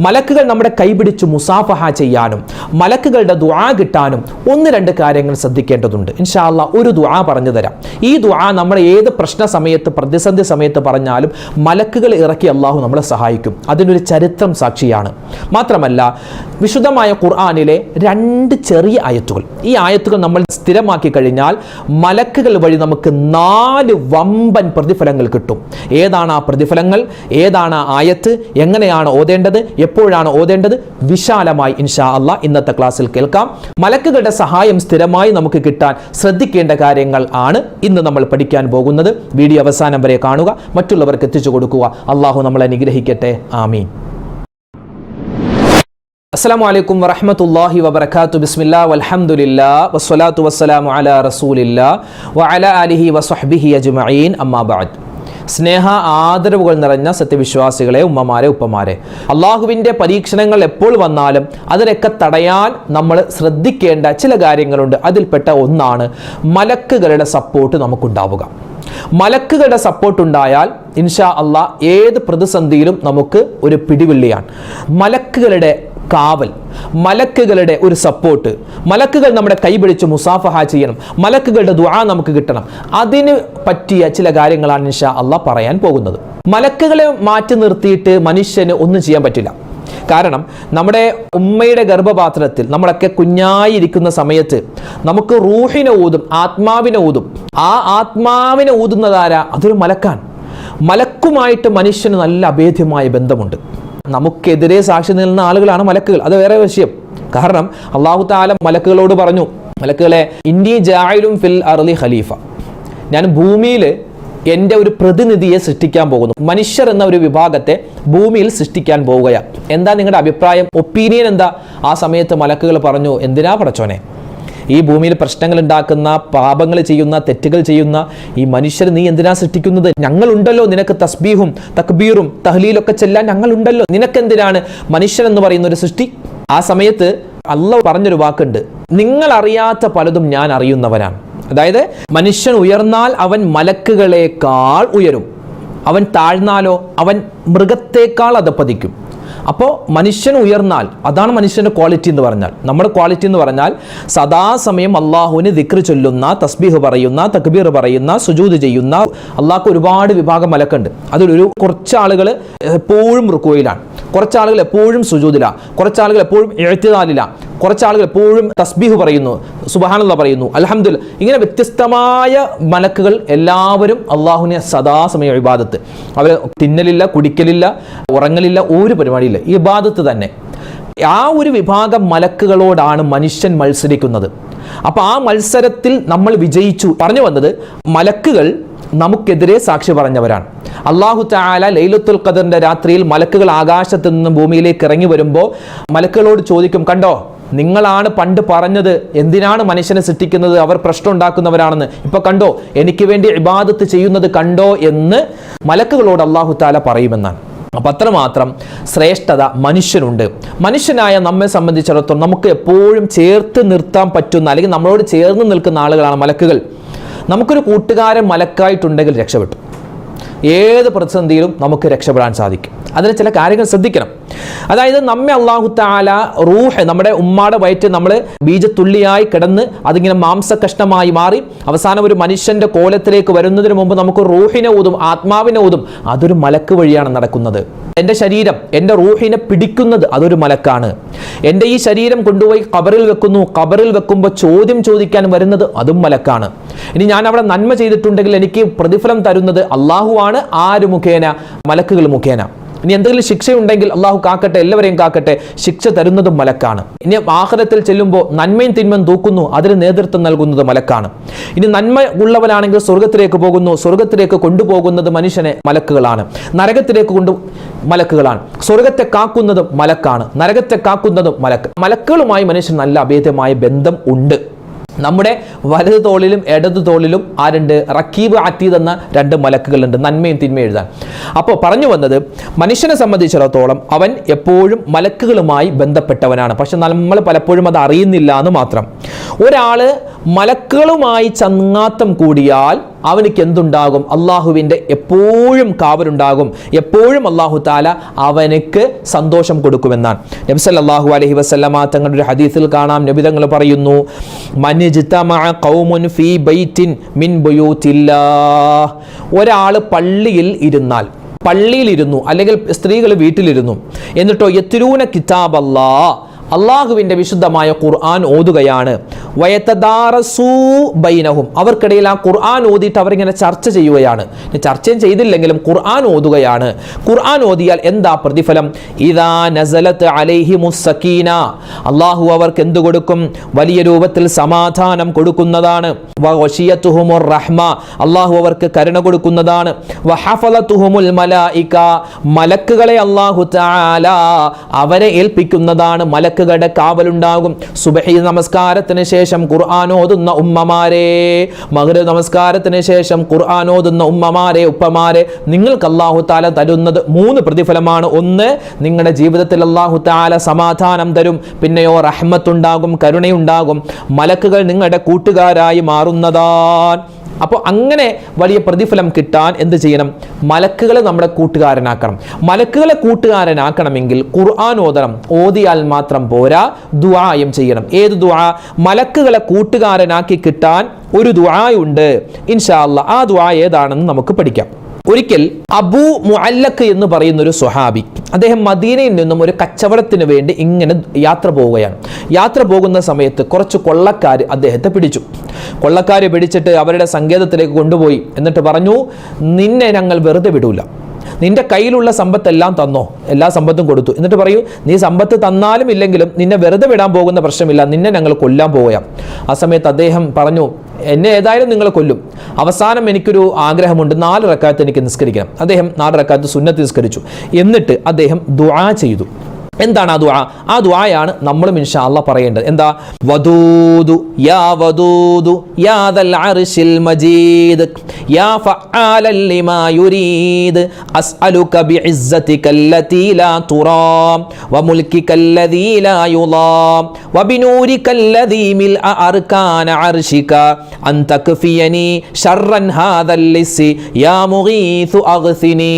മലക്കുകൾ നമ്മുടെ കൈപിടിച്ച് മുസാഫഹ ചെയ്യാനും മലക്കുകളുടെ ദുആ കിട്ടാനും ഒന്ന് രണ്ട് കാര്യങ്ങൾ ശ്രദ്ധിക്കേണ്ടതുണ്ട്. ഇൻഷാല്ല ഒരു ദുആ പറഞ്ഞു തരാം. ഈ ദുആ നമ്മുടെ ഏത് പ്രശ്ന സമയത്ത് പ്രതിസന്ധി സമയത്ത് പറഞ്ഞാലും മലക്കുകൾ ഇറക്കി അള്ളാഹു നമ്മളെ സഹായിക്കും. അതിനൊരു ചരിത്രം സാക്ഷിയാണ്. മാത്രമല്ല വിശുദ്ധമായ ഖുർആാനിലെ രണ്ട് ചെറിയ ആയത്തുകൾ. ഈ ആയത്തുകൾ നമ്മൾ സ്ഥിരമാക്കി കഴിഞ്ഞാൽ മലക്കുകൾ വഴി നമുക്ക് നാല് വമ്പൻ പ്രതിഫലങ്ങൾ കിട്ടും. ഏതാണ് ആ പ്രതിഫലങ്ങൾ? ഏതാണ് ആയത്ത്? എങ്ങനെയാണ് ഓതേണ്ടത്? എപ്പോഴാണ് ഓതേണ്ടത്? വിശാലമായി ഇൻഷാ അള്ളാഹ് ഇന്നത്തെ ക്ലാസ്സിൽ കേൾക്കാം. മലക്കുകളുടെ സഹായം സ്ഥിരമായി നമുക്ക് കിട്ടാൻ ശ്രദ്ധിക്കേണ്ട കാര്യങ്ങൾ ആണ് ഇന്ന് നമ്മൾ പഠിക്കാൻ പോകുന്നത്. വീഡിയോ അവസാനം വരെ കാണുക മറ്റുള്ളവർക്ക് എത്തിച്ചു കൊടുക്കുക. അള്ളാഹു നമ്മളെ അനുഗ്രഹിക്കട്ടെ. ആമീൻ. അസ്സലാമു അലൈക്കും വറഹ്മത്തുള്ളാഹി വബർക്കാത്തു ബിസ്മില്ല വൽഹംദുലില്ലാ വസ്സലാത്തു വസ്സലാമു അലാ റസൂലില്ല വഅലാ ആലിഹി വസ്വഹ്ബിഹി അജ്മഈൻ. അമ്മാ ബഅദ്. സ്നേഹ ആദരവുകൾ നിറഞ്ഞ സത്യവിശ്വാസികളെ ഉമ്മമാരെ ഉപ്പമാരെ. അള്ളാഹുവിന്റെ പരീക്ഷണങ്ങൾ എപ്പോൾ വന്നാലും അതിനൊക്കെ തടയാൻ നമ്മൾ ശ്രദ്ധിക്കേണ്ട ചില കാര്യങ്ങളുണ്ട്. അതിൽപ്പെട്ട ഒന്നാണ് മലക്കുകളുടെ സപ്പോർട്ട് നമുക്കുണ്ടാവുക. മലക്കുകളുടെ സപ്പോർട്ട് ഉണ്ടായാൽ ഇൻഷാ അള്ളാഹ് ഏത് പ്രതിസന്ധിയിലും നമുക്ക് ഒരു പിടിവള്ളിയാണ്. മലക്കുകളുടെ കാവൽ മലക്കുകളുടെ ഒരു സപ്പോർട്ട് മലക്കുകൾ നമ്മുടെ കൈപിടിച്ച് മുസാഫഹ ചെയ്യണം. മലക്കുകളുടെ ദുആ നമുക്ക് കിട്ടണം. അതിന് പറ്റിയ ചില കാര്യങ്ങളാണ് ഇൻഷാ അള്ളാഹ് പറയാൻ പോകുന്നത്. മലക്കുകളെ മാറ്റി നിർത്തിയിട്ട് മനുഷ്യന് ഒന്നും ചെയ്യാൻ പറ്റില്ല. കാരണം നമ്മുടെ ഉമ്മയുടെ ഗർഭപാത്രത്തിൽ നമ്മളൊക്കെ കുഞ്ഞായിരിക്കുന്ന സമയത്ത് നമുക്ക് റൂഹിനെ ഊതും ആത്മാവിനെ ഊതും. ആ ആത്മാവിനെ ഊതുന്നതാരാ? അതൊരു മലക്കാണ്. മലക്കുമായിട്ട് മനുഷ്യന് നല്ല അഭേദ്യമായ ബന്ധമുണ്ട്. നമുക്കെതിരെ സാക്ഷി നിൽക്കുന്ന ആളുകളാണ് മലക്കുകൾ. അത് വേറെ വിഷയം. കാരണം അള്ളാഹു താല മലക്കുകളോട് പറഞ്ഞു മലക്കുകളെ ഇന്ത്യ ജായിലും ഫിൽ അർലി ഖലീഫ. ഞാൻ ഭൂമിയിൽ എന്റെ ഒരു പ്രതിനിധിയെ സൃഷ്ടിക്കാൻ പോകുന്നു. മനുഷ്യർ എന്ന ഒരു വിഭാഗത്തെ ഭൂമിയിൽ സൃഷ്ടിക്കാൻ പോവുകയാണ്. എന്താ നിങ്ങളുടെ അഭിപ്രായം? ഒപ്പീനിയൻ എന്താ? ആ സമയത്ത് മലക്കുകൾ പറഞ്ഞു എന്തിനാ പടച്ചോനെ? ഈ ഭൂമിയിൽ പ്രശ്നങ്ങൾ ഉണ്ടാക്കുന്ന പാപങ്ങൾ ചെയ്യുന്ന തെറ്റുകൾ ചെയ്യുന്ന ഈ മനുഷ്യർ നീ എന്തിനാ സൃഷ്ടിക്കുന്നത്? ഞങ്ങളുണ്ടല്ലോ നിനക്ക് തസ്ബീഹും തക്ബീറും തഹ്ലീലൊക്കെ ചെല്ലാൻ ഞങ്ങളുണ്ടല്ലോ. നിനക്കെന്തിനാണ് മനുഷ്യൻ എന്ന് പറയുന്ന ഒരു സൃഷ്ടി? ആ സമയത്ത് അള്ള പറഞ്ഞൊരു വാക്കുണ്ട്. നിങ്ങൾ അറിയാത്ത പലതും ഞാൻ അറിയുന്നവനാണ് അതായത് മനുഷ്യൻ ഉയർന്നാൽ അവൻ മലക്കുകളേക്കാൾ ഉയരും. അവൻ താഴ്ന്നാലോ അവൻ മൃഗത്തേക്കാൾ അധപ്പതിക്കും. അപ്പോൾ മനുഷ്യൻ ഉയർന്നാൽ അതാണ് മനുഷ്യന്റെ ക്വാളിറ്റി എന്ന് പറഞ്ഞാൽ. നമ്മുടെ ക്വാളിറ്റി എന്ന് പറഞ്ഞാൽ സദാസമയം അള്ളാഹുവിന് ദിക്ർ ചൊല്ലുന്ന തസ്ബീഹ് പറയുന്ന തക്ബീർ പറയുന്ന സുജൂത് ചെയ്യുന്ന അള്ളാഹ്ക്ക് ഒരുപാട് വിഭാഗം മലക്കുണ്ട്. അതിലൊരു കുറച്ച് ആളുകൾ എപ്പോഴും റുക്കോയിലാണ് കുറച്ച് ആളുകൾ എപ്പോഴും സുജൂതിലാണ് കുറച്ച് ആളുകൾ എപ്പോഴും എഴുത്തിനാലിലാണ് കുറച്ച് ആളുകൾ എപ്പോഴും തസ്ബീഹ് പറയുന്നു. സുബഹാനുള്ള പറയുന്നു. അലഹമ്മദുല്ല ഇങ്ങനെ വ്യത്യസ്തമായ മലക്കുകൾ എല്ലാവരും അള്ളാഹുവിനെ സദാസമയ ഇബാദത്ത്. അവർ തിന്നലില്ല കുടിക്കലില്ല ഉറങ്ങലില്ല ഒരു പരിപാടിയില്ല. ഈ ഇബാദത്ത് തന്നെ. ആ ഒരു വിഭാഗം മലക്കുകളോടാണ് മനുഷ്യൻ മത്സരിക്കുന്നത്. അപ്പോൾ ആ മത്സരത്തിൽ നമ്മൾ വിജയിച്ചു. പറഞ്ഞു വന്നത് മലക്കുകൾ നമുക്കെതിരെ സാക്ഷി പറഞ്ഞവരാണ്. അള്ളാഹു താല ലൈലത്തുൽ ഖദറിന്റെ രാത്രിയിൽ മലക്കുകൾ ആകാശത്ത് നിന്നും ഭൂമിയിലേക്ക് ഇറങ്ങി വരുമ്പോൾ മലക്കുകളോട് ചോദിക്കും കണ്ടോ? നിങ്ങളാണ് പണ്ട് പറഞ്ഞത് എന്തിനാണ് മനുഷ്യനെ സൃഷ്ടിക്കുന്നത്? അവർ പ്രശ്നം ഉണ്ടാക്കുന്നവരാണെന്ന്. ഇപ്പൊ കണ്ടോ എനിക്ക് വേണ്ടി ഇബാദത്ത് ചെയ്യുന്നത് കണ്ടോ എന്ന് മലക്കുകളോട് അള്ളാഹു താല പറയുമെന്നാണ്. അപ്പം അത്രമാത്രം ശ്രേഷ്ഠത മനുഷ്യനുണ്ട്. മനുഷ്യനായ നമ്മെ സംബന്ധിച്ചിടത്തോളം നമുക്ക് എപ്പോഴും ചേർത്ത് നിർത്താൻ പറ്റുന്ന അല്ലെങ്കിൽ നമ്മളോട് ചേർന്ന് നിൽക്കുന്ന ആളുകളാണ് മലക്കുകൾ. നമുക്കൊരു കൂട്ടുകാരൻ മലക്കായിട്ടുണ്ടെങ്കിൽ രക്ഷപ്പെട്ടു. ഏത് പ്രതിസന്ധിയിലും നമുക്ക് രക്ഷപ്പെടാൻ സാധിക്കും. അതിൽ ചില കാര്യങ്ങൾ ശ്രദ്ധിക്കണം. അതായത് നമ്മെ അള്ളാഹു താല റൂഹ് നമ്മുടെ ഉമ്മാടെ വയറ്റ് നമ്മൾ ബീജത്തുള്ളിയായി കിടന്ന് അതിങ്ങനെ മാംസകഷ്ണമായി മാറി അവസാനം ഒരു മനുഷ്യന്റെ കോലത്തിലേക്ക് വരുന്നതിന് മുമ്പ് നമുക്ക് റൂഹിനെ ഊതും ആത്മാവിനെ ഊതും അതൊരു മലക്ക് വഴിയാണ് നടക്കുന്നത്. എന്റെ ശരീരം എന്റെ റൂഹിനെ പിടിക്കുന്നത് അതൊരു മലക്കാണ്. എന്റെ ഈ ശരീരം കൊണ്ടുപോയി കബറിൽ വെക്കുന്നു. കബറിൽ വെക്കുമ്പോൾ ചോദ്യം ചോദിക്കാൻ വരുന്നത് അതും മലക്കാണ്. ഇനി ഞാൻ അവിടെ നന്മ ചെയ്തിട്ടുണ്ടെങ്കിൽ എനിക്ക് പ്രതിഫലം തരുന്നത് അള്ളാഹുവാണ് ആര് മുഖേന? മലക്കുകൾ മുഖേന. ഇനി എന്തെങ്കിലും ശിക്ഷയുണ്ടെങ്കിൽ അള്ളാഹു കാക്കട്ടെ എല്ലാവരെയും കാക്കട്ടെ ശിക്ഷ തരുന്നതും മലക്കാണ്. ഇനി ആഹ്റത്തിൽ ചെല്ലുമ്പോൾ നന്മയും തിന്മയും തൂക്കുന്നു അതിന് നേതൃത്വം നൽകുന്നത് മലക്കാണ്. ഇനി നന്മ ഉള്ളവനാണെങ്കിൽ സ്വർഗത്തിലേക്ക് പോകുന്നു സ്വർഗത്തിലേക്ക് കൊണ്ടുപോകുന്നത് മനുഷ്യനെ മലക്കുകളാണ്. നരകത്തിലേക്ക് കൊണ്ടു മലക്കുകളാണ്. സ്വർഗത്തെ കാക്കുന്നതും മലക്കാണ്. നരകത്തെ കാക്കുന്നതും മലക്ക് മലക്കുകളുമായി മനുഷ്യൻ നല്ല അഭേദ്യമായ ബന്ധം ഉണ്ട്. നമ്മുടെ വലത് തോളിലും ഇടത് തോളിലും ആരുണ്ട്? റക്കീബ് അത്തീത് എന്ന രണ്ട് മലക്കുകളുണ്ട്. നന്മയും തിന്മയും എഴുതാൻ. അപ്പോൾ പറഞ്ഞു വന്നത് മനുഷ്യനെ സംബന്ധിച്ചിടത്തോളം അവൻ എപ്പോഴും മലക്കുകളുമായി ബന്ധപ്പെട്ടവനാണ്. പക്ഷെ നമ്മൾ പലപ്പോഴും അത് അറിയുന്നില്ല എന്ന് മാത്രം. ഒരാൾ മലക്കുകളുമായി ചങ്ങാത്തം കൂടിയാൽ അവനിക്ക് എന്തുണ്ടാകും അള്ളാഹുവിന്റെ എപ്പോഴും കാവലുണ്ടാകും. എപ്പോഴും അള്ളാഹു താല അവനക്ക് സന്തോഷം കൊടുക്കുമെന്നാണ്. നബി സല്ലല്ലാഹു അലഹി വസല്ലമ തങ്ങളുടെ ഒരു ഹദീസിൽ കാണാം. നബിതങ്ങൾ പറയുന്നു ഫീ മിൻ ഒരാൾ പള്ളിയിൽ ഇരുന്നാൽ പള്ളിയിലിരുന്നു അല്ലെങ്കിൽ സ്ത്രീകൾ വീട്ടിലിരുന്നു എന്നിട്ടോ യത്തിരൂന കിതാബല്ലാ അള്ളാഹുവിന്റെ വിശുദ്ധമായ ഖുർആൻ ഓതുകയാണ്. വയത്തദാറസൂ ബൈനഹും. അവർക്കിടയിൽ ആ ഖുർആൻ ഓതിയിട്ട് അവരിങ്ങനെ ചർച്ച ചെയ്യുകയാണ്. ചർച്ചയും ചെയ്തില്ലെങ്കിലും ഖുർആൻ ഓതുകയാണ്. ഖുർആൻ ഓതിയാൽ എന്താ പ്രതിഫലം? ഇതാ നസലത്ത് അലൈഹി മുസ്സക്കീന അള്ളാഹു അവർക്ക് എന്തു കൊടുക്കും? വലിയ രൂപത്തിൽ സമാധാനം കൊടുക്കുന്നതാണ്. റഹ്മ. അള്ളാഹു അവർക്ക് കരുണ കൊടുക്കുന്നതാണ്. മലായിക. മലക്കുകളെ അള്ളാഹു അവരെ ഏൽപ്പിക്കുന്നതാണ് മലക്കുകളുടെ കാവലുണ്ടാകും. സുബഹി നമസ്കാരത്തിന് ശേഷം ഖുർആൻ ഓതുന്ന ഉമ്മമാരെ. മകര നമസ്കാരത്തിന് ശേഷം ഖുർആൻ ഓതുന്ന ഉമ്മമാരെ ഉപ്പമാരെ നിങ്ങൾക്ക് അള്ളാഹു താല തരുന്നത് മൂന്ന് പ്രതിഫലമാണ്. ഒന്ന് നിങ്ങളുടെ ജീവിതത്തിൽ അള്ളാഹു താല സമാധാനം തരും. പിന്നെയോ റഹ്മത്തുണ്ടാകും കരുണയുണ്ടാകും. മലക്കുകൾ നിങ്ങളുടെ കൂട്ടുകാരായി മാറുന്നതാണ് അപ്പോൾ അങ്ങനെ വലിയ പ്രതിഫലം കിട്ടാൻ എന്ത് ചെയ്യണം? മലക്കുകളെ നമ്മുടെ കൂട്ടുകാരനാക്കണം. മലക്കുകളെ കൂട്ടുകാരനാക്കണമെങ്കിൽ ഖുർആൻ ഓതണം ഓതിയാൽ മാത്രം പോരാ ദുആയും ചെയ്യണം. ഏത് ദുആ? മലക്കുകളെ കൂട്ടുകാരനാക്കി കിട്ടാൻ ഒരു ദുആയുണ്ട്. ഇൻഷാ അല്ലാ ആ ദുആ ഏതാണെന്ന് നമുക്ക് പഠിക്കാം. ഒരിക്കൽ അബൂ മുഅല്ലക്ക് എന്ന് പറയുന്ന ഒരു സ്വഹാബി അദ്ദേഹം മദീനയിൽ നിന്നും ഒരു കച്ചവടത്തിന് വേണ്ടി ഇങ്ങനെ യാത്ര പോവുകയാണ്. യാത്ര പോകുന്ന സമയത്ത് കുറച്ച് കൊള്ളക്കാർ അദ്ദേഹത്തെ പിടിച്ചു. കൊള്ളക്കാരെ പിടിച്ചിട്ട് അവരുടെ സങ്കേതത്തിലേക്ക് കൊണ്ടുപോയി. എന്നിട്ട് പറഞ്ഞു നിന്നെ ഞങ്ങൾ വെറുതെ വിടൂല. നിന്റെ കയ്യിലുള്ള സമ്പത്തെല്ലാം തന്നോ? എല്ലാ സമ്പത്തും കൊടുത്തു. എന്നിട്ട് പറയൂ നീ സമ്പത്ത് തന്നാലും ഇല്ലെങ്കിലും നിന്നെ വെറുതെ വിടാൻ പോകുന്ന പ്രശ്നമില്ല. നിന്നെ ഞങ്ങൾ കൊല്ലാൻ പോവുകയാണ്. ആ സമയത്ത് അദ്ദേഹം പറഞ്ഞു എന്നെ ഏതായാലും നിങ്ങൾ കൊല്ലും. അവസാനം എനിക്കൊരു ആഗ്രഹമുണ്ട്. നാല് റക്കാത്ത് എനിക്ക് നിസ്കരിക്കണം. അദ്ദേഹം നാല് റക്കാത്ത് സുന്നത്ത് നിസ്കരിച്ചു. എന്നിട്ട് അദ്ദേഹം ദുആ ചെയ്തു. എന്താണ് ആ ദുആ? ആ ദുആയാണ് നമ്മളും ഇൻഷാ അല്ലാഹ് പറയേണ്ടത്. എന്താ? വദൂദു യാ വദൂദു യാ ദൽ അർശിൽ മജീദ് യാ ഫഅാലൻ ലിമാ യുരീദ് അസ്അലുക ബിഇസ്സതിക അല്ലതി ലാ തുറാം വമുൽകിക അല്ലദീ ലാ യുളാം വബിനൂരിക അല്ലദീ മിൽഅ അർകാന അർശിക അൻ തക്ഫിയനി ശർറൻ ഹാദൽ ലിസ്സി യാ മുഗീസു അഗ്സിനി.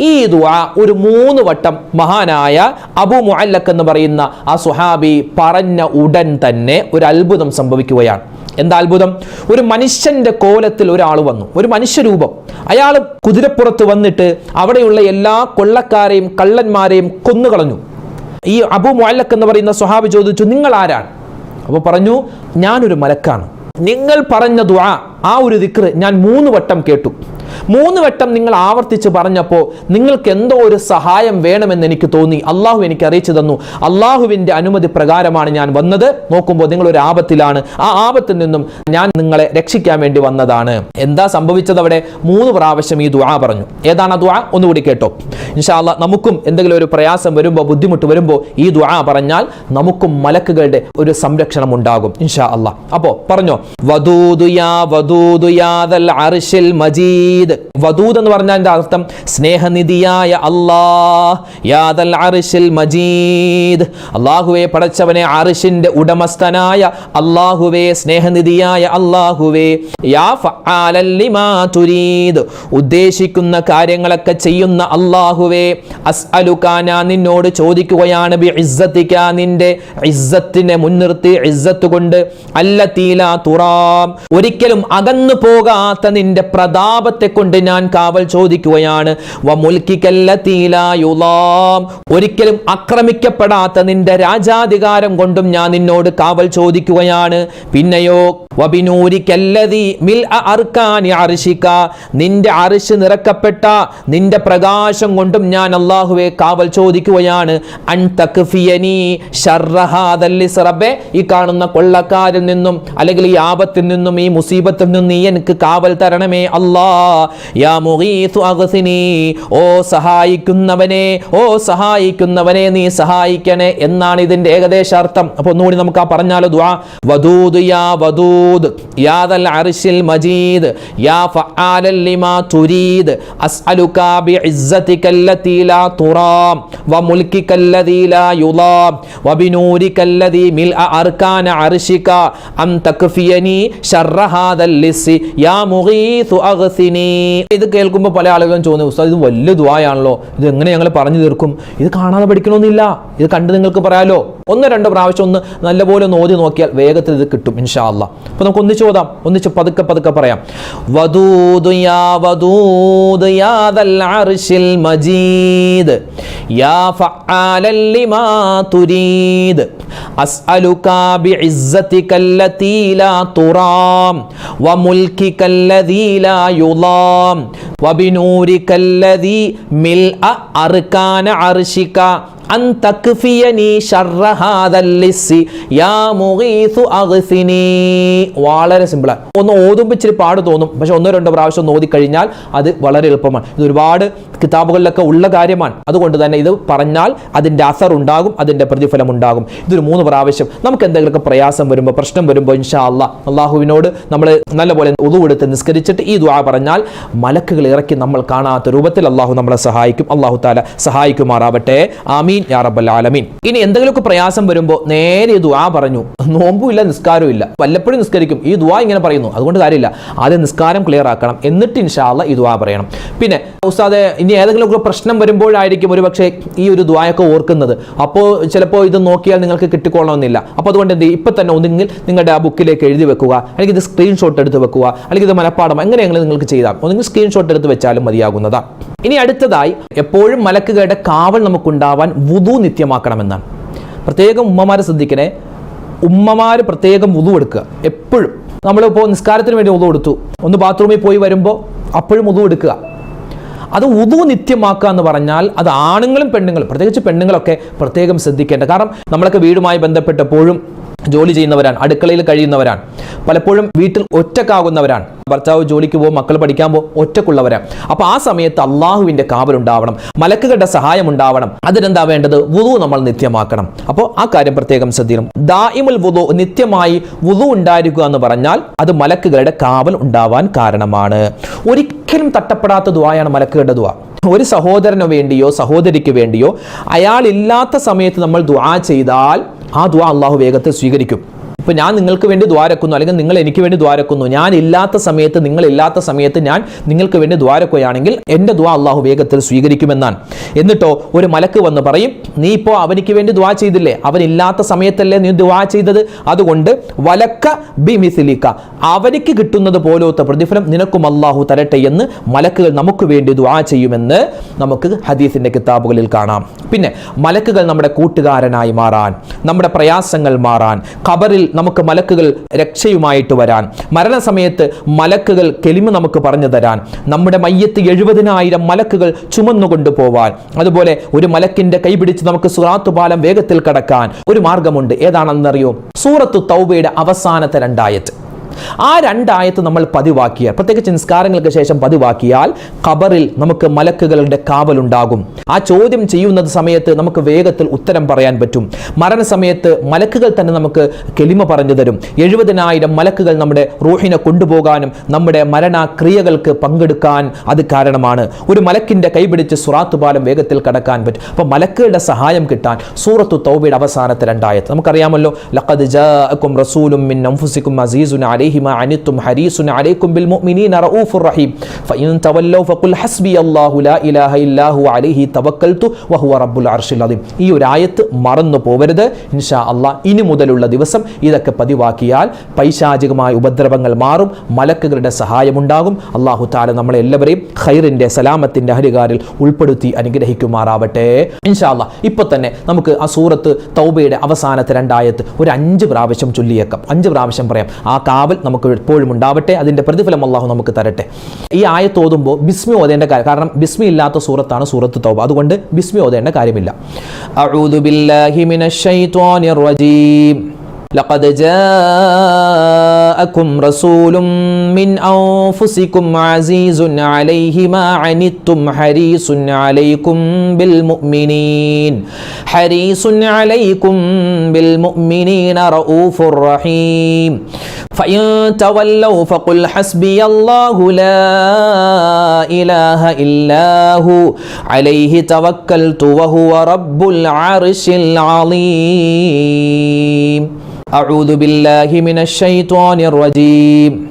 ഈ ദുആ ഒരു മൂന്ന് വട്ടം മഹാനായ അബു മുഅല്ലക്ക് എന്ന് പറയുന്ന ആ സുഹാബി പറഞ്ഞ ഉടൻ തന്നെ ഒരു അത്ഭുതം സംഭവിക്കുകയാണ്. എന്താ അത്ഭുതം? ഒരു മനുഷ്യന്റെ കോലത്തിൽ ഒരാൾ വന്നു. ഒരു മനുഷ്യരൂപം. അയാൾ കുതിരപ്പുറത്ത് വന്നിട്ട് അവിടെയുള്ള എല്ലാ കൊള്ളക്കാരെയും കള്ളന്മാരെയും കൊന്നുകളഞ്ഞു ഈ അബു മുഅല്ലക്ക് എന്ന് പറയുന്ന സുഹാബി ചോദിച്ചു നിങ്ങൾ ആരാണ്? അപ്പോൾ പറഞ്ഞു ഞാനൊരു മലക്കാണ്. നിങ്ങൾ പറഞ്ഞ ദുആ ആ ഒരു ദിക്ർ ഞാൻ മൂന്ന് വട്ടം കേട്ടു. മൂന്ന് വട്ടം നിങ്ങൾ ആവർത്തിച്ച് പറഞ്ഞപ്പോൾ നിങ്ങൾക്ക് എന്തോ ഒരു സഹായം വേണമെന്ന് എനിക്ക് തോന്നി. അള്ളാഹു എനിക്ക് അറിയിച്ചു തന്നു. അള്ളാഹുവിന്റെ അനുമതി പ്രകാരമാണ് ഞാൻ വന്നത്. നോക്കുമ്പോൾ നിങ്ങൾ ഒരു ആപത്തിലാണ്. ആ ആപത്തിൽ നിന്നും ഞാൻ നിങ്ങളെ രക്ഷിക്കാൻ വേണ്ടി വന്നതാണ്. എന്താ സംഭവിച്ചത് അവിടെ? മൂന്ന് പ്രാവശ്യം ഈ ദുആ പറഞ്ഞു. ഏതാണ് ആ ദുആ? ഒന്നുകൂടി കേട്ടോ. ഇൻഷാല്ല നമുക്കും എന്തെങ്കിലും ഒരു പ്രയാസം വരുമ്പോൾ ബുദ്ധിമുട്ട് വരുമ്പോൾ ഈ ദുആ പറഞ്ഞാൽ നമുക്കും മലക്കുകളുടെ ഒരു സംരക്ഷണം ഉണ്ടാകും ഇൻഷാ അല്ലാ അപ്പോൾ പറഞ്ഞോ വദൂദു യാ വദൂദു മജീ അർശിൽ മജീദ്. വദൂദ് എന്ന് പറഞ്ഞാൽ എന്റെ അർത്ഥം? സ്നേഹനിധിയായ അള്ളാഹ് മജീദ്. അള്ളാഹുവെ പടച്ചവനെ അർശിന്റെ ഉടമസ്ഥനായ അള്ളാഹുവെ സ്നേഹനിധിയായ അള്ളാഹുവെ യാ തുരീദ്. ഉദ്ദേശിക്കുന്ന കാര്യങ്ങളൊക്കെ ചെയ്യുന്ന അള്ളാഹുവെ ഞാൻ നിന്നോട് ചോദിക്കുകയാണ് ബി നിന്റെ ഇസ്സത്തിനെ മുൻനിർത്തി ഇസ്സത്ത് കൊണ്ട്. അല്ല തീല തുറാം. ഒരിക്കലും അകന്നു പോകാത്ത നിന്റെ പ്രതാപത്തെ കൊണ്ട് ഞാൻ കാവൽ ചോദിക്കുകയാണ്. ഒരിക്കലും അക്രമിക്കപ്പെടാത്ത നിന്റെ രാജാധികാരം കൊണ്ടും ഞാൻ നിന്നോട് കാവൽ ചോദിക്കുകയാണ്. പിന്നെയോ നിന്റെ അറിശ് നിറക്കപ്പെട്ട നിന്റെ പ്രകാശം കൊണ്ടും ഞാൻ അള്ളാഹുവെ കാവൽ ചോദിക്കുകയാണ്. അൻ ഈ കാണുന്ന കൊള്ളക്കാരിൽ നിന്നും അല്ലെങ്കിൽ ഈ ആപത്തിൽ നിന്നും ഈ മുസീബത്തിൽ നിന്നും നീ എനിക്ക് കാവൽ തരണമേ അല്ലാ യാ മുഗീസു അഗ്സിനി ഓ സഹായിക്കുന്നവനെ ഓ സഹായിക്കുന്നവനെ നീ സഹായിക്കണേ എന്നാണ് ഇതിന്റെ ഏകദേശ അർത്ഥം അപ്പൊ ഒന്നുകൂടി നമുക്ക് ആ പറഞ്ഞാലോ ദ്വാ വദൂദ് യാ വദൂദ് യാ ദൽ അർശിൽ മജീദ് യാ ഫആലൽ ലിമാ തുരീദ് അസ്അലുക ബിഇസ്സതിക അല്ലതി ലാ തുറാം വമുൽകിക അല്ലതി ലാ യുളാം വബിനൂരിക അല്ലതി മിൽഅ അർകാന അർശിക അൻ തക്ഫിയനി ശർറ ഹാദൽ ലിസ്സി യാ മുഗീഥു അഗ്സിനി ഇത് കേൾക്കുമ്പോൾ പല ആളുകളും ചോദിച്ചു ഉസ്താദ് ഇത് വലിയ ദുബായാണല്ലോ ഇത് എങ്ങനെ ഞങ്ങൾ പറഞ്ഞു തീർക്കും? ഇത് കാണാതെ പഠിക്കണമെന്നില്ല ഇത് കണ്ട് നിങ്ങൾക്ക് പറയാലോ? ഒന്ന് രണ്ട് പ്രാവശ്യം ഒന്ന് നല്ലപോലെ ഒന്ന് ഓതി നോക്കിയാൽ വേഗത്തിൽ ഇത് കിട്ടും ഇൻഷാ അല്ല അപ്പൊ നമുക്ക് ഒന്നിച്ച് ഓതാം. ഒന്നിച്ച് പതുക്കെ പതുക്കെ പറയാം. വദൂദ് യാ വദൂദ് യാ ദൽ അർശിൽ മജീദ് യാ തുരീദ് അസ്അലുക ബിഇസ്സതിക അല്ലതി لا തുറാം വമുൽകിക الذي ലാ യുളാം വബിനൂരിക അല്ലദീ മിൽഅ അർകാന അർശിക അൻ യാ വളരെ സിമ്പിളാണ് ഒന്ന് ഓതുമ്പോൾ പാട് തോന്നും. പക്ഷെ ഒന്നോ രണ്ടോ പ്രാവശ്യം ഓതി കഴിഞ്ഞാൽ അത് വളരെ എളുപ്പമാണ്. ഇത് ഒരുപാട് കിതാബുകളിലൊക്കെ ഉള്ള കാര്യമാണ്. അതുകൊണ്ട് തന്നെ ഇത് പറഞ്ഞാൽ അതിന്റെ അസർ ഉണ്ടാകും അതിന്റെ പ്രതിഫലം ഉണ്ടാകും. ഇതൊരു മൂന്ന് പ്രാവശ്യം. നമുക്ക് എന്തെങ്കിലുമൊക്കെ പ്രയാസം വരുമ്പോൾ പ്രശ്നം വരുമ്പോൾ ഇൻഷാ അല്ലാ അള്ളാഹുവിനോട് നമ്മൾ നല്ലപോലെ ഉതുവെടുത്ത് നിസ്കരിച്ചിട്ട് ഈ ദ്വാ പറഞ്ഞാൽ മലക്കുകൾ ഇറക്കി നമ്മൾ കാണാത്ത രൂപത്തിൽ അള്ളാഹു നമ്മളെ സഹായിക്കും. അള്ളാഹു താല സഹായിക്കുമാറാവട്ടെ. ആമീൻ. യാ റബ്ബൽ ആലമീൻ. ഇനി എന്തെങ്കിലുമൊക്കെ പ്രയാസം വരുമ്പോൾ നേരെ ദുആ പറഞ്ഞു. നോമ്പും ഇല്ല നിസ്കാരവും ഇല്ല വല്ലപ്പോഴും നിസ്കരിക്കും. ഈ ദുആ ഇങ്ങനെ പറയുന്നു. അതുകൊണ്ട് കാര്യമില്ല. ആദ്യം നിസ്കാരം ക്ലിയർ ആക്കണം. എന്നിട്ട് ഇൻഷാ അല്ലാ ഈ ദുആ പറയണം. പിന്നെ ഉസ്താദെ ഇനി ഏതെങ്കിലുമൊക്കെ പ്രശ്നം വരുമ്പോഴായിരിക്കും ഒരു പക്ഷേ ഈ ഒരു ദുവായൊക്കെ ഓർക്കുന്നത്. അപ്പോൾ ചിലപ്പോൾ ഇത് നോക്കിയാൽ നിങ്ങൾക്ക് കിട്ടിക്കൊള്ളണമെന്നില്ല അപ്പോൾ അതുകൊണ്ട് എന്ത് ഇപ്പം തന്നെ ഒന്നുകിൽ നിങ്ങളുടെ ആ ബുക്കിലേക്ക് എഴുതി വെക്കുക. അല്ലെങ്കിൽ ഇത് സ്ക്രീൻഷോട്ട് എടുത്ത് വെക്കുക. അല്ലെങ്കിൽ ഇത് മനപ്പാടം എങ്ങനെയെങ്കിലും നിങ്ങൾക്ക് ചെയ്താൽ ഒന്നുകിൽ സ്ക്രീൻഷോട്ട് എടുത്ത് വെച്ചാലും മതിയാകുന്നതാണ്. ഇനി അടുത്തതായി എപ്പോഴും മലക്കുകളുടെ കാവൽ നമുക്കുണ്ടാവാൻ വുതു നിത്യമാക്കണമെന്നാണ്. പ്രത്യേകം ഉമ്മമാരെ ശ്രദ്ധിക്കണേ. ഉമ്മമാർ പ്രത്യേകം വുതു എടുക്കുക. എപ്പോഴും. നമ്മളിപ്പോൾ നിസ്കാരത്തിന് വേണ്ടി ഉതു കൊടുത്തു ഒന്ന് ബാത്റൂമിൽ പോയി വരുമ്പോൾ അപ്പോഴും ഉതു എടുക്കുക. അത് ഉതു നിത്യമാക്കുക എന്ന് പറഞ്ഞാൽ അത് ആണുങ്ങളും പെണ്ണുങ്ങളും പ്രത്യേകിച്ച് പെണ്ണുങ്ങളൊക്കെ പ്രത്യേകം ശ്രദ്ധിക്കേണ്ട. കാരണം നമ്മളൊക്കെ വീടുമായി ബന്ധപ്പെട്ടപ്പോഴും ജോലി ചെയ്യുന്നവരാണ് അടുക്കളയിൽ കഴിയുന്നവരാണ് പലപ്പോഴും വീട്ടിൽ ഒറ്റക്കാകുന്നവരാണ്. ഭർത്താവ് ജോലിക്ക് പോകും മക്കൾ പഠിക്കാൻ പോകും ഒറ്റക്കുള്ളവരാണ്. അപ്പോൾ ആ സമയത്ത് അള്ളാഹുവിന്റെ കാവലുണ്ടാവണം മലക്കുകളുടെ സഹായം ഉണ്ടാവണം അതിനെന്താ വേണ്ടത്? വുതു നമ്മൾ നിത്യമാക്കണം. അപ്പോൾ ആ കാര്യം പ്രത്യേകം ശ്രദ്ധിക്കണം. ദായിമുൽ വുതു നിത്യമായി വുതു ഉണ്ടായിരിക്കുക എന്ന് പറഞ്ഞാൽ അത് മലക്കുകളുടെ കാവൽ ഉണ്ടാവാൻ കാരണമാണ്. ഒരിക്കലും തട്ടപ്പെടാത്ത ദുആയാണ് മലക്കുകളുടെ ദുആ. ഒരു സഹോദരന് വേണ്ടിയോ സഹോദരിക്ക് വേണ്ടിയോ അയാളില്ലാത്ത സമയത്ത് നമ്മൾ ദുആ ചെയ്താൽ ആ ദുവാ അള്ളാഹു വേഗത്തിൽ സ്വീകരിക്കും. ഇപ്പൊ ഞാൻ നിങ്ങൾക്ക് വേണ്ടി ദ്വാരക്കുന്നു അല്ലെങ്കിൽ നിങ്ങൾ എനിക്ക് വേണ്ടി ദ്വാരക്കുന്നു. ഞാൻ ഇല്ലാത്ത സമയത്ത് നിങ്ങൾ ഇല്ലാത്ത സമയത്ത് ഞാൻ നിങ്ങൾക്ക് വേണ്ടി ദ്വാരക്കുകയാണെങ്കിൽ എന്റെ ദ്വാ അള്ളാഹു വേഗത്തിൽ സ്വീകരിക്കുമെന്നാണ്. എന്നിട്ടോ ഒരു മലക്ക് വന്ന് പറയും നീ ഇപ്പോൾ അവനിക്ക് വേണ്ടി ദ്വാ ചെയ്തില്ലേ? അവൻ ഇല്ലാത്ത സമയത്തല്ലേ നീ ദ്വാ ചെയ്തത്? അതുകൊണ്ട് വലക്ക ബി മിസിലിക്ക അവനിക്ക് കിട്ടുന്നത് പോലത്തെ പ്രതിഫലം നിനക്കും അള്ളാഹു തരട്ടെ എന്ന് മലക്കുകൾ നമുക്ക് വേണ്ടി ദ്വാ ചെയ്യുമെന്ന് നമുക്ക് ഹദീസിന്റെ കിതാബുകളിൽ കാണാം. പിന്നെ മലക്കുകൾ നമ്മുടെ കൂട്ടുകാരനായി മാറാൻ നമ്മുടെ പ്രയാസങ്ങൾ മാറാൻ ഖബറിൽ നമുക്ക് മലക്കുകൾ രക്ഷയുമായിട്ട് വരാൻ. മരണസമയത്ത് മലക്കുകൾ കെലിമ നമുക്ക് പറഞ്ഞു തരാൻ. നമ്മുടെ മയ്യത്ത് എഴുപതിനായിരം മലക്കുകൾ ചുമന്നുകൊണ്ട് പോവാൻ അതുപോലെ ഒരു മലക്കിന്റെ കൈപിടിച്ച് നമുക്ക് സുറാത്തുപാലം വേഗത്തിൽ കടക്കാൻ ഒരു മാർഗമുണ്ട്. ഏതാണെന്നറിയോ? സൂറത്തു തൗബയുടെ അവസാനത്തെ രണ്ടായത്ത്. ആ രണ്ടായത്ത് നമ്മൾ പതിവാക്കിയാൽ പ്രത്യേകിച്ച് നിസ്കാരങ്ങൾക്ക് ശേഷം പതിവാക്കിയാൽ ഖബറിൽ നമുക്ക് മലക്കുകളുടെ കാവലുണ്ടാകും. ആ ചോദ്യം ചെയ്യുന്നത് സമയത്ത് നമുക്ക് വേഗത്തിൽ ഉത്തരം പറയാൻ പറ്റും. മരണസമയത്ത് മലക്കുകൾ തന്നെ നമുക്ക് കെളിമ പറഞ്ഞു തരും. എഴുപതിനായിരം മലക്കുകൾ നമ്മുടെ റൂഹിനെ കൊണ്ടുപോകാനും നമ്മുടെ മരണക്രിയകൾക്ക് പങ്കെടുക്കാൻ അത് കാരണമാണ്. ഒരു മലക്കിന്റെ കൈപിടിച്ച് സുറാത്ത് പാലം വേഗത്തിൽ കടക്കാൻ പറ്റും. അപ്പോൾ മലക്കുകളുടെ സഹായം കിട്ടാൻ സൂറത്തു തൗബയുടെ അവസാനത്തെ രണ്ടായത് നമുക്കറിയാമല്ലോ ലഖദ് ജാഅക്കും റസൂലും മിൻ അൻഫുസിക്കും അസീസുൻ അലൈഹി ما عنتم حريص عليكم بالمؤمنين رؤوف رحيم فإن تولوا فقل حسبي الله لا إله إلا هو عليه توكلت وهو رب العرش العظيم ഈ ഒരു ആയത്ത് മറന്നു പോവരുത് ഇൻഷാ അള്ളാഹ് ഇനി മുതലുള്ള ദിവസം ഇതൊക്കെ പതിവാക്കിയാൽ പൈശാചികമായ ഉപദ്രവങ്ങൾ മാറും മലക്കുകളുടെ സഹായമുണ്ടാകും അള്ളാഹു താല നമ്മളെ എല്ലാവരെയും ഖൈറിന്റെ സലാമത്തിന്റെ ഹരികാരിൽ ഉൾപ്പെടുത്തി അനുഗ്രഹിക്കുമാറാവട്ടെ ഇൻഷാ അള്ളാഹ് ഇപ്പൊ തന്നെ നമുക്ക് ആ സൂറത്ത് തൗബയുടെ അവസാനത്തെ രണ്ടായത്ത് ഒരു അഞ്ച് പ്രാവശ്യം ചൊല്ലിയേക്കാം അഞ്ച് പ്രാവശ്യം പറയാം ആ കാവൽ നമുക്ക് എപ്പോഴും ഉണ്ടാവട്ടെ അതിന്റെ പ്രതിഫലം അള്ളാഹു നമുക്ക് തരട്ടെ ഈ ആയത്ത് ഓതുമ്പോൾ ബിസ്മി ഓതേണ്ട കാര്യം കാരണം ബിസ്മി ഇല്ലാത്ത സൂറത്താണ് സൂറത്ത് തൗബ അതുകൊണ്ട് ബിസ്മി ഓതേണ്ട കാര്യമില്ല അഊദു ബില്ലാഹി മിനശ് ശൈത്വാനിർ റജീം لقد جاءكم رسول من أنفسكم عزيز عليه ما عنتم حريص عليكم بالمؤمنين حريص عليكم بالمؤمنين رؤوف رحيم فإن تولوا فقل حسبي الله لا إله إلا هو عليه توكلت وهو رب العرش العظيم أعوذ بالله من الشيطان الرجيم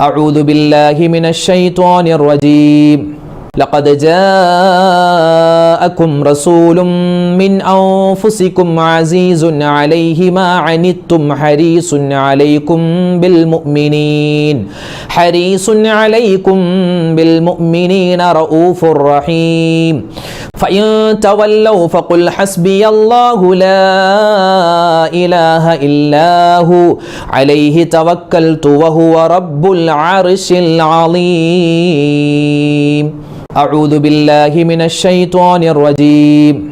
أعوذ بالله من الشيطان الرجيم لقد جاءكم رسول من أنفسكم عزيز عليه ما عنتم حريص عليكم بالمؤمنين حريص عليكم بالمؤمنين رؤوف رحيم فإن تولوا فقل حسبي الله لا إله إلا هو عليه توكلت وهو رب العرش العظيم أعوذ بالله من الشيطان الرجيم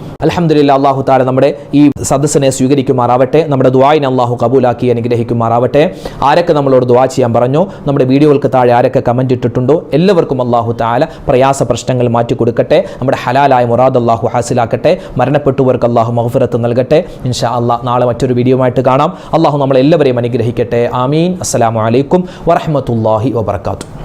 അലഹമില്ല അള്ളാഹു താല നമ്മുടെ ഈ സദസ്സിനെ സ്വീകരിക്കുമാറാവട്ടെ നമ്മുടെ ദ്വായിനെ അള്ളാഹു കബൂലാക്കി അനുഗ്രഹിക്കുമാറാവട്ടെ. ആരൊക്കെ നമ്മളോട് ദ്വാ ചെയ്യാൻ പറഞ്ഞു? നമ്മുടെ വീഡിയോകൾക്ക് താഴെ ആരൊക്കെ കമന്റ് ഇട്ടിട്ടുണ്ടോ? എല്ലാവർക്കും അള്ളാഹു താല പ്രയാസ പ്രശ്നങ്ങൾ മാറ്റി കൊടുക്കട്ടെ. നമ്മുടെ ഹലാലായ മുറാദ് അള്ളാഹു ഹാസിലാക്കട്ടെ. മരണപ്പെട്ടവർക്ക് അള്ളാഹു മഹഫുറത്ത് നൽകട്ടെ. ഇൻഷാ അള്ളാഹ് നാളെ മറ്റൊരു വീഡിയോ ആയിട്ട് കാണാം. അള്ളാഹു നമ്മളെല്ലാവരെയും അനുഗ്രഹിക്കട്ടെ. ആമീൻ. അസ്സലാമു അലൈക്കും വറഹമത്തല്ലാഹി വബർക്കാത്തു